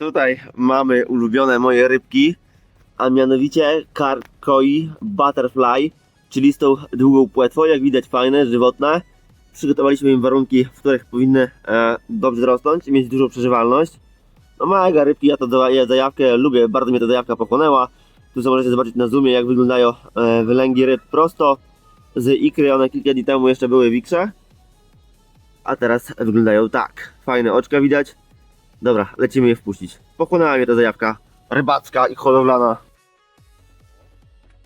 Tutaj mamy ulubione moje rybki, a mianowicie carp koi butterfly, czyli z tą długą płetwą, jak widać fajne, żywotne. Przygotowaliśmy im warunki, w których powinny e, dobrze rosnąć i mieć dużą przeżywalność. No mega rybki, ja to daję zajawkę, lubię, bardzo mnie ta zajawka pochłonęła. Tu sobie możecie zobaczyć na zoomie jak wyglądają e, wylęgi ryb prosto z ikry, one kilka dni temu jeszcze były wiksze. A teraz wyglądają tak. Fajne oczka widać. Dobra, lecimy je wpuścić. Pochłonęła mnie ta zajawka rybacka i hodowlana.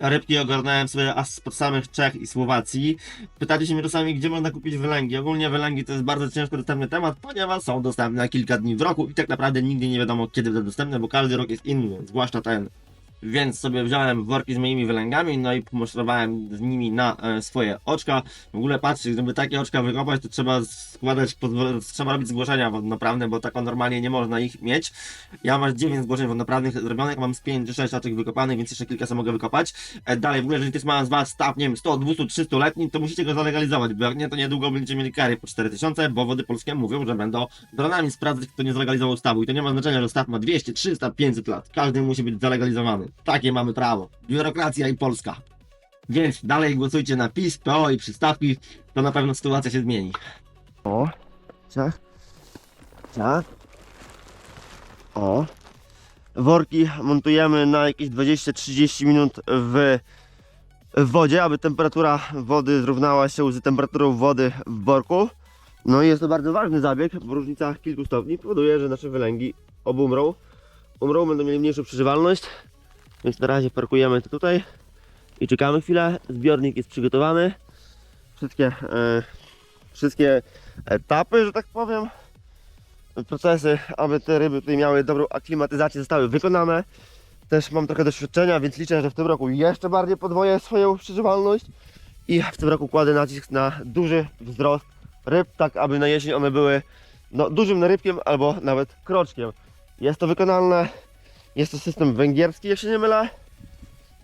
Rybki ogarnąłem sobie aż spod samych Czech i Słowacji. Pytacie się mnie czasami, gdzie można kupić wylęgi. Ogólnie wylęgi to jest bardzo ciężko dostępny temat, ponieważ są dostępne kilka dni w roku i tak naprawdę nigdy nie wiadomo kiedy będą dostępne, bo każdy rok jest inny, zwłaszcza ten. Więc sobie wziąłem worki z moimi wylęgami, no i pomostrowałem z nimi na e, swoje oczka. W ogóle patrzcie, żeby takie oczka wykopać, to trzeba składać, trzeba robić zgłoszenia wodnoprawne, bo tak normalnie nie można ich mieć. Ja mam 9 zgłoszeń wodnoprawnych zrobionych, mam z 5 czy 6 oczek wykopanych, więc jeszcze kilka sobie mogę wykopać. E, dalej, w ogóle, jeżeli ktoś ma z Was staw, nie wiem, 100, 200, 300 letni, to musicie go zalegalizować, bo jak nie, to niedługo będziecie mieli kary po 4000, bo wody polskie mówią, że będą dronami sprawdzać, kto nie zalegalizował stawu. I to nie ma znaczenia, że staw ma 200, 300, 500 lat. Każdy musi być zalegalizowany. Takie mamy prawo. Biurokracja i Polska. Więc dalej głosujcie na PiS, PO i przystawki, to na pewno sytuacja się zmieni. O, ciach, ciach. O. Worki montujemy na jakieś 20-30 minut w, w wodzie, aby temperatura wody zrównała się z temperaturą wody w worku. No i jest to bardzo ważny zabieg, bo różnica kilku stopni powoduje, że nasze wylęgi obumrą. Umrą, będą mieli mniejszą przeżywalność, więc na razie parkujemy to tutaj i czekamy chwilę. Zbiornik jest przygotowany. Wszystkie e, wszystkie etapy, że tak powiem, procesy, aby te ryby tutaj miały dobrą aklimatyzację zostały wykonane. Też mam trochę doświadczenia, więc liczę, że w tym roku jeszcze bardziej podwoję swoją przeżywalność i w tym roku kładę nacisk na duży wzrost ryb, tak aby na jesień one były no, dużym rybkiem albo nawet kroczkiem. Jest to wykonalne, jest to system węgierski, jak się nie mylę.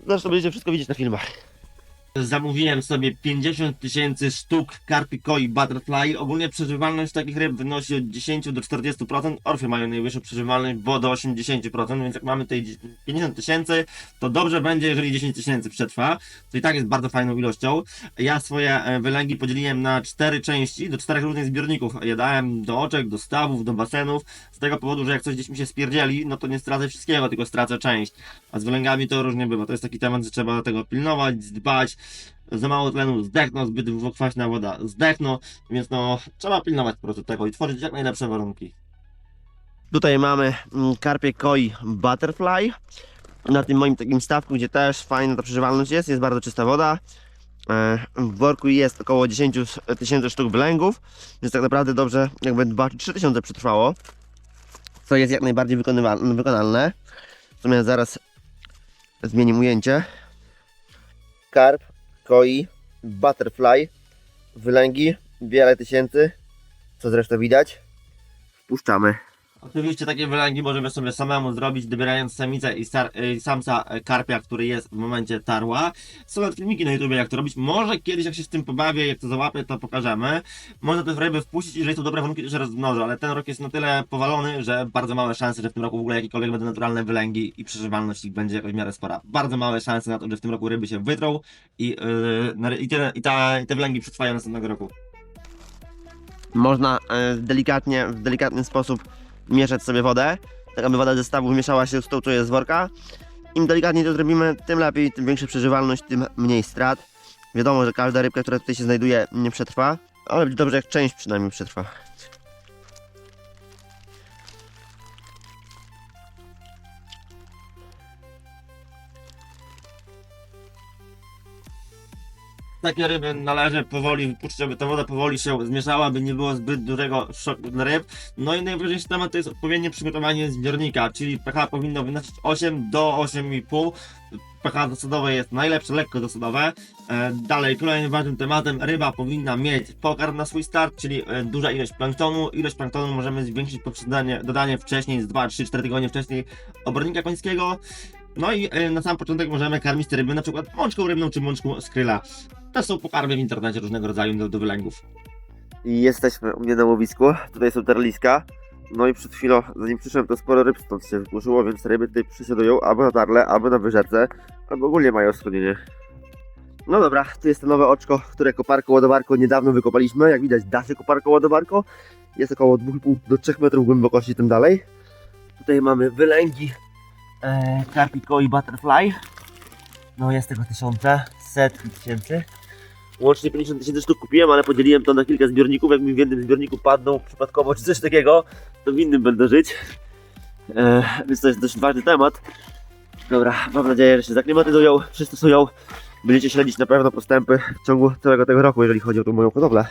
Zresztą będziecie wszystko widzieć na filmach. Zamówiłem sobie 50 tysięcy sztuk karpi koi butterfly. Ogólnie przeżywalność takich ryb wynosi od 10 do 40%. Orfy mają najwyższą przeżywalność, bo do 80%, więc jak mamy tutaj 50 tysięcy, to dobrze będzie, jeżeli 10 tysięcy przetrwa. To i tak jest bardzo fajną ilością. Ja swoje e, wylęgi podzieliłem na cztery części, do czterech różnych zbiorników. Je dałem do oczek, do stawów, do basenów. Z tego powodu, że jak coś gdzieś mi się spierdzieli, no to nie stracę wszystkiego, tylko stracę część. A z wylęgami to różnie bywa. To jest taki temat, że trzeba tego pilnować, dbać. Za mało tlenu zdechną, zbyt kwaśna woda zdechną, więc no trzeba pilnować po prostu tego i tworzyć jak najlepsze warunki. Tutaj mamy mm, karpie koi butterfly. Na tym moim takim stawku, gdzie też fajna ta przeżywalność jest, jest bardzo czysta woda. E, W worku jest około 10 tysięcy sztuk wylęgów, więc tak naprawdę dobrze jakby 2-3 tysiące przetrwało. Co jest jak najbardziej wykonalne. Sumie zaraz zmienimy ujęcie. Karp, koi, butterfly, wylęgi, wiele tysięcy, co zresztą widać. Wpuszczamy. Oczywiście takie wylęgi możemy sobie samemu zrobić, dobierając samicę i, star- i samca e, karpia, który jest w momencie tarła. Są nawet filmiki na YouTube jak to robić. Może kiedyś jak się z tym pobawię, jak to załapię, to pokażemy. Można te ryby wpuścić, jeżeli są dobre warunki, to się rozmnożą, ale ten rok jest na tyle powalony, że bardzo małe szanse, że w tym roku w ogóle jakiekolwiek będą naturalne wylęgi i przeżywalność ich będzie jakoś w miarę spora. Bardzo małe szanse na to, że w tym roku ryby się wytrą i, yy, i, te, i, ta, i te wylęgi przetrwają następnego roku. można e, delikatnie, w delikatny sposób mieszać sobie wodę, tak aby woda ze stawu mieszała się z tą, co jest z worka. Im delikatniej to zrobimy, tym lepiej, tym większa przeżywalność, tym mniej strat. Wiadomo, że każda rybka, która tutaj się znajduje, nie przetrwa, ale będzie dobrze, jak część przynajmniej przetrwa. Takie ryby należy powoli wypuścić, aby ta woda powoli się zmieszała, aby nie było zbyt dużego szoku dla ryb. No i najważniejszy temat to jest odpowiednie przygotowanie zbiornika, czyli pH powinno wynosić 8 do 8,5. pH dosadowe jest najlepsze, lekko dosadowe. E, dalej, kolejnym ważnym tematem, ryba powinna mieć pokarm na swój start, czyli e, duża ilość planktonu. Ilość planktonu możemy zwiększyć poprzez dodanie, dodanie wcześniej, z 2, 3, 4 tygodnie wcześniej obornika końskiego. No i e, na sam początek możemy karmić te ryby na przykład mączką rybną czy mączką z kryla. To są pokarmy w internecie różnego rodzaju do, wylęgów. Jesteśmy u mnie na łowisku, tutaj są terliska. No i przed chwilą, zanim przyszedłem, to sporo ryb stąd się wykurzyło, więc ryby tutaj przysiadują albo na tarle, albo na wyżerce, albo ogólnie mają schronienie. No dobra, tu jest to nowe oczko, które koparko ładowarko niedawno wykopaliśmy. Jak widać, da się koparko ładowarko. Jest około 2,5 do 3 metrów głębokości tym dalej. Tutaj mamy wylęgi e, Carpico i Butterfly. No jest tego tysiące, setki tysięcy. Łącznie 50 tysięcy sztuk kupiłem, ale podzieliłem to na kilka zbiorników. Jak mi w jednym zbiorniku padną przypadkowo czy coś takiego, to w innym będę żyć. E, więc to jest dość ważny temat. Dobra, mam nadzieję, że się zaklimatyzują, przystosują. Będziecie śledzić na pewno postępy w ciągu całego tego roku, jeżeli chodzi o tą moją hodowlę.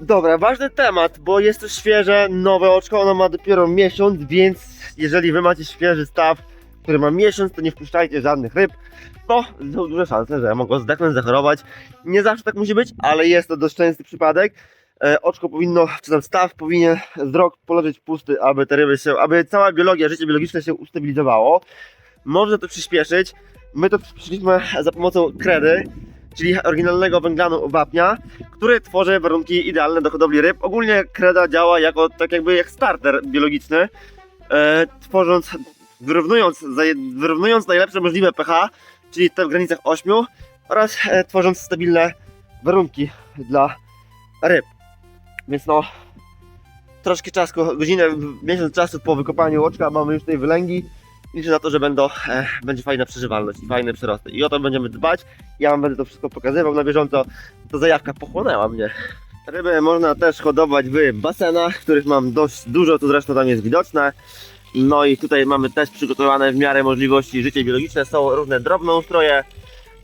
Dobra, ważny temat, bo jest to świeże, nowe oczko, ono ma dopiero miesiąc, więc jeżeli wy macie świeży staw, który ma miesiąc, to nie wpuszczajcie żadnych ryb, bo są duże szanse, że mogą zdechnąć, zachorować. Nie zawsze tak musi być, ale jest to dość częsty przypadek. E, oczko powinno, czy tam staw powinien z rok poleżeć pusty, aby te ryby się, aby cała biologia, życie biologiczne się ustabilizowało. Można to przyspieszyć. My to przyspieszyliśmy za pomocą kredy, czyli oryginalnego węglanu wapnia, który tworzy warunki idealne do hodowli ryb. Ogólnie kreda działa jako tak jakby jak starter biologiczny, tworząc, wyrównując, wyrównując najlepsze możliwe pH, czyli w granicach 8 oraz e, tworząc stabilne warunki dla ryb. Więc no, troszkę czasu, godzinę, miesiąc czasu po wykopaniu oczka mamy już tutaj wylęgi. Liczę na to, że będą, e, będzie fajna przeżywalność i fajne przyrosty. I o to będziemy dbać. Ja wam będę to wszystko pokazywał na bieżąco. To zajawka pochłonęła mnie. Ryby można też hodować w basenach, których mam dość dużo, to zresztą tam jest widoczne. No i tutaj mamy też przygotowane w miarę możliwości życie biologiczne. Są różne drobnoustroje,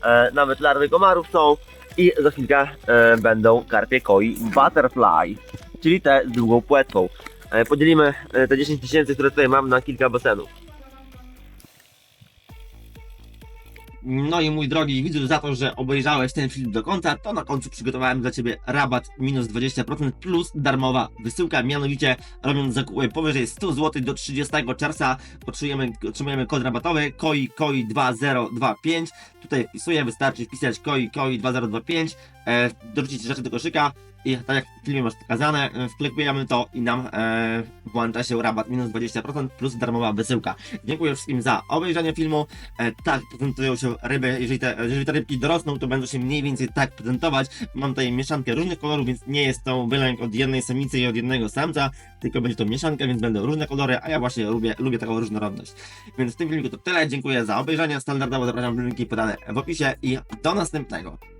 e, nawet larwy komarów są. I za chwilkę e, będą karpie koi butterfly, czyli te z długą płetwą. E, podzielimy e, te 10 tysięcy, które tutaj mam na kilka basenów. No i mój drogi widzu, za to, że obejrzałeś ten film do końca, to na końcu przygotowałem dla Ciebie rabat minus 20% plus darmowa wysyłka, mianowicie robiąc zakupy powyżej 100 zł do 30 czerwca otrzymujemy, otrzymujemy kod rabatowy KOI KOI 2025 tutaj wpisuję, wystarczy wpisać KOI KOI 2025 e, dorzucić rzeczy do koszyka i tak jak w filmie masz pokazane, e, wklepujemy to i nam e, włącza się rabat minus 20% plus darmowa wysyłka. Dziękuję wszystkim za obejrzenie filmu. E, tak prezentują się ryby. Jeżeli te, jeżeli te rybki dorosną, to będą się mniej więcej tak prezentować. Mam tutaj mieszankę różnych kolorów, więc nie jest to wylęk od jednej samicy i od jednego samca, tylko będzie to mieszanka, więc będą różne kolory, a ja właśnie lubię, lubię taką różnorodność. Więc w tym filmiku to tyle. Dziękuję za obejrzenie. Standardowo zapraszam linki podane w opisie i do następnego.